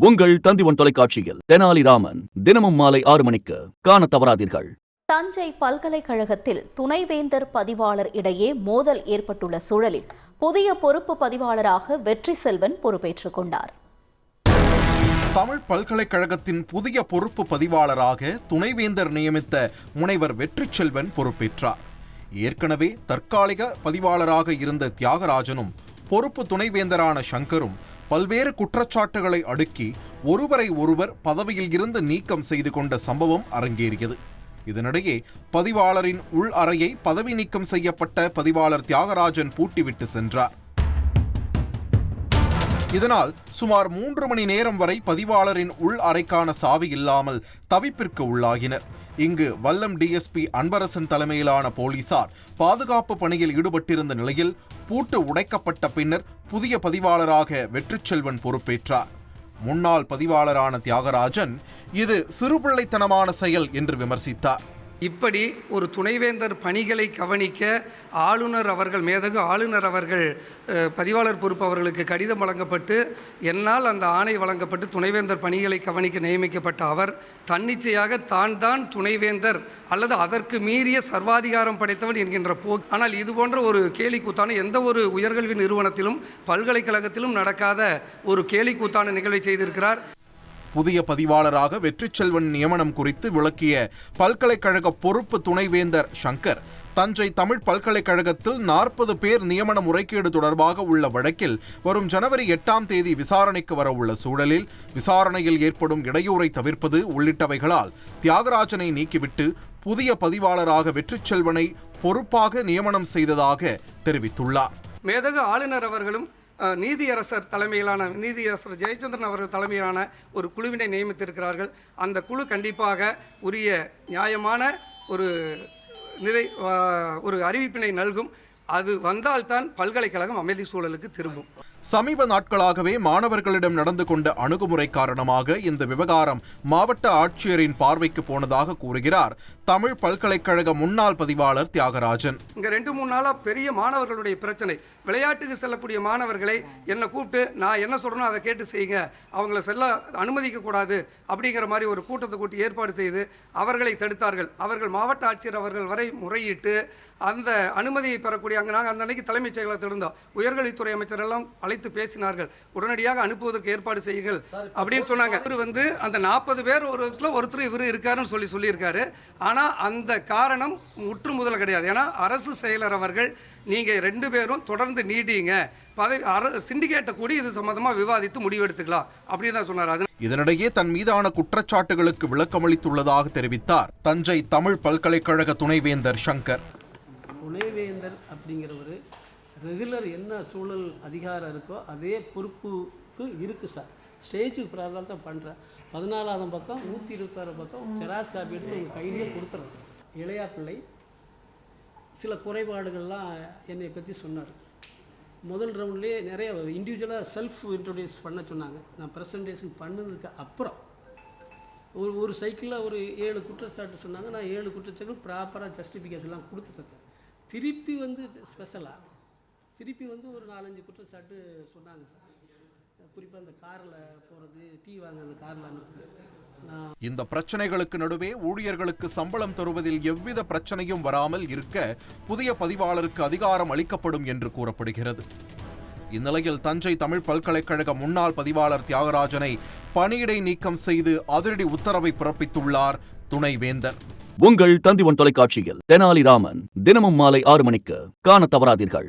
உங்கள் தந்திவன் தொலைக்காட்சியில் தெனாலிராமன் தினமும் மாலை ஆறு மணிக்கு காண தவறாதீர்கள். தஞ்சை பல்கலைக்கழகத்தில் துணைவேந்தர் பதிவாளர் இடையே மோதல் ஏற்பட்டுள்ள சூழலில் புதிய பொறுப்பு பதிவாளராக வெற்றி செல்வன் பொறுப்பேற்றுக் கொண்டார். தமிழ் பல்கலைக்கழகத்தின் புதிய பொறுப்பு பதிவாளராக துணைவேந்தர் நியமித்த முனைவர் வெற்றிச்செல்வன் பொறுப்பேற்றார். ஏற்கனவே தற்காலிக பதிவாளராக இருந்த தியாகராஜனும் பொறுப்பு துணைவேந்தரான சங்கரும் பல்வேறு குற்றச்சாட்டுகளை அடுக்கி ஒருவரை ஒருவர் பதவியில் இருந்து நீக்கம் செய்து கொண்ட சம்பவம் அரங்கேறியது. இதனிடையே பதிவாளரின் உள் அறையை பதவி நீக்கம் செய்யப்பட்ட பதிவாளர் தியாகராஜன் பூட்டிவிட்டு சென்றார். இதனால் சுமார் மூன்று மணி நேரம் வரை பதிவாளரின் உள் அறைக்கான சாவி இல்லாமல் தவிப்பிற்கு உள்ளாகினர். இங்கு வல்லம் டிஎஸ்பி அன்பரசன் தலைமையிலான போலீசார் பாதுகாப்பு பணியில் ஈடுபட்டிருந்த நிலையில் பூட்டு உடைக்கப்பட்ட பின்னர் புதிய பதிவாளராக வெற்றிச்செல்வன் பொறுப்பேற்றார். முன்னாள் பதிவாளரான தியாகராஜன் இது சிறுபிள்ளைத்தனமான செயல் என்று விமர்சித்தார். இப்படி ஒரு துணைவேந்தர் பணிகளை கவனிக்க ஆளுநர் அவர்கள் மேதகு ஆளுநர் அவர்கள் பதிவாளர் பொறுப்பு அவர்களுக்கு கடிதம் வழங்கப்பட்டு என்னால் அந்த ஆணை வழங்கப்பட்டு துணைவேந்தர் பணிகளை கவனிக்க நியமிக்கப்பட்ட அவர் தன்னிச்சையாக தான் தான் துணைவேந்தர் அல்லது அதற்கு மீறிய சர்வாதிகாரம் படைத்தவன் என்கின்ற போ ஆனால் இது போன்ற ஒரு கேலிக்கூத்தான எந்த ஒரு உயர்கல்வி நிறுவனத்திலும் பல்கலைக்கழகத்திலும் நடக்காத ஒரு கேலிக்கூத்தான நிகழ்வை செய்திருக்கிறார். புதிய பதிவாளராக வெற்றிச்செல்வன் நியமனம் குறித்து விளக்கிய பல்கலைக்கழக பொறுப்பு துணைவேந்தர் சங்கர் தஞ்சை தமிழ் பல்கலைக்கழகத்தில் நாற்பது பேர் நியமன முறைகேடு தொடர்பாக உள்ள வழக்கில் வரும் ஜனவரி எட்டாம் தேதி விசாரணைக்கு வர உள்ள சூழலில் விசாரணையில் ஏற்படும் இடையூறை தவிர்ப்பது உள்ளிட்டவைகளால் தியாகராஜனை நீக்கிவிட்டு புதிய பதிவாளராக வெற்றிச்செல்வனை பொறுப்பாக நியமனம் செய்ததாக தெரிவித்துள்ளார். மேதக ஆளுநர் அவர்களும் நீதியரசர் தலைமையிலான நீதியரசர் ஜெயச்சந்திரன் அவர்கள் தலைமையிலான ஒரு குழுவினை நியமித்திருக்கிறார்கள். அந்த குழு கண்டிப்பாக உரிய நியாயமான ஒரு நிறை ஒரு அறிவிப்பினை நல்கும். அது வந்தால்தான் பல்கலைக்கழகம் அமைதி சூழலுக்கு திரும்பும். சமீப நாட்களாகவே மாணவர்களிடம் நடந்து கொண்ட அணுகுமுறை காரணமாக இந்த விவகாரம் மாவட்ட ஆட்சியரின் பார்வைக்கு போனதாக கூறுகிறார் தமிழ் பல்கலைக்கழக முன்னாள் பதிவாளர் தியாகராஜன். இங்கே ரெண்டு மூணு நாளாக பெரிய மாணவர்களுடைய பிரச்சனை. விளையாட்டுக்கு செல்லக்கூடிய மாணவர்களை என்னை கூப்பிட்டு நான் என்ன சொல்கிறேனோ அதை கேட்டு செய்யுங்க. அவங்கள செல்ல அனுமதிக்கக்கூடாது அப்படிங்கிற மாதிரி ஒரு கூட்டத்தை கூட்டி ஏற்பாடு செய்து அவர்களை தடுத்தார்கள். அவர்கள் மாவட்ட ஆட்சியர் அவர்கள் வரை முறையிட்டு அந்த அனுமதியை பெறக்கூடிய அங்கே நாங்கள் அந்த அன்னைக்கு தலைமைச் செயலகத்தில் இருந்தோம். உயர்கல்வித்துறை அமைச்சர் எல்லாம் அழைத்து பேசினார்கள். உடனடியாக அனுப்புவதற்கு ஏற்பாடு செய்யுங்கள் அப்படின்னு சொன்னாங்க. இவர் வந்து அந்த நாற்பது பேர் ஒருத்தர் ஒருத்தர் இவர் இருக்காருன்னு சொல்லி சொல்லியிருக்காரு. ஆனால் அந்த காரணம் முற்று முதல் கிடையாது. ஏன்னா அரசு செயலர் அவர்கள் நீங்கள் ரெண்டு பேரும் தொடர்ந்து நீடிங்க. பதவி அர சிண்டிகேட்டை கூடி இது சம்மந்தமாக விவாதித்து முடிவெடுத்துக்கலாம். அப்படின்னு தான் சொன்னார். அது இதனிடையே தன் மீதான குற்றச்சாட்டுகளுக்கு விளக்கமளித்துள்ளதாக தெரிவித்தார் தஞ்சை தமிழ் பல்கலைக்கழக துணைவேந்தர் சங்கர். துணைவேந்தர் அப்படிங்கிறவர் ரெகுலர் என்ன சூழல் அதிகாரம் இருக்கோ அதே பொறுப்புக்கு இருக்குது சார் ஸ்டேஜுக்கு பிரார்த்தம் தான் பண்ணுறேன் பதினாலாவது பக்கம் நூற்றி இருபத்தாறு பக்கம் ஜெராக்ஸ் காப்பி எடுத்து உங்கள் கையிலே கொடுத்துறேன். இளையா பிள்ளை சில குறைபாடுகள்லாம் என்னை பற்றி சொன்னார். முதல் ரவுண்ட்லேயே நிறைய இண்டிவிஜுவலாக செல்ஃப் இன்ட்ரொடியூஸ் பண்ண சொன்னாங்க. நான் ப்ரெசன்டேஷன் பண்ணதுக்கு அப்புறம் ஒரு ஒரு சைக்கிளில் ஒரு ஏழு குற்றச்சாட்டு சொன்னாங்க. நான் ஏழு குற்றச்சாட்டு ப்ராப்பராக ஜஸ்டிஃபிகேஷன்லாம் கொடுத்துட்டேன் திருப்பி வந்து ஸ்பெஷலாக திருப்பி வந்து ஒரு நாலஞ்சு குற்றச்சாட்டு சொன்னாங்க சார். குறிப்பாக அந்த காரில் போகிறது டீ வாங்க அந்த காரில் அனுப்புறது. இந்த பிரச்சனைகளுக்கு நடுவே ஊழியர்களுக்கு சம்பளம் தருவதில் எவ்வித பிரச்சனையும் வராமல் இருக்க புதிய பதிவாளருக்கு அதிகாரம் அளிக்கப்படும் என்று கூறப்படுகிறது. இந்நிலையில் தஞ்சை தமிழ் பல்கலைக்கழக முன்னாள் பதிவாளர் தியாகராஜனை பணியிடை நீக்கம் செய்து அதிரடி உத்தரவை பிறப்பித்துள்ளார் துணைவேந்தர். உங்கள் தந்திவன் தொலைக்காட்சியில் தெனாலிராமன் தினமும் மாலை ஆறு மணிக்கு காண தவறாதீர்கள்.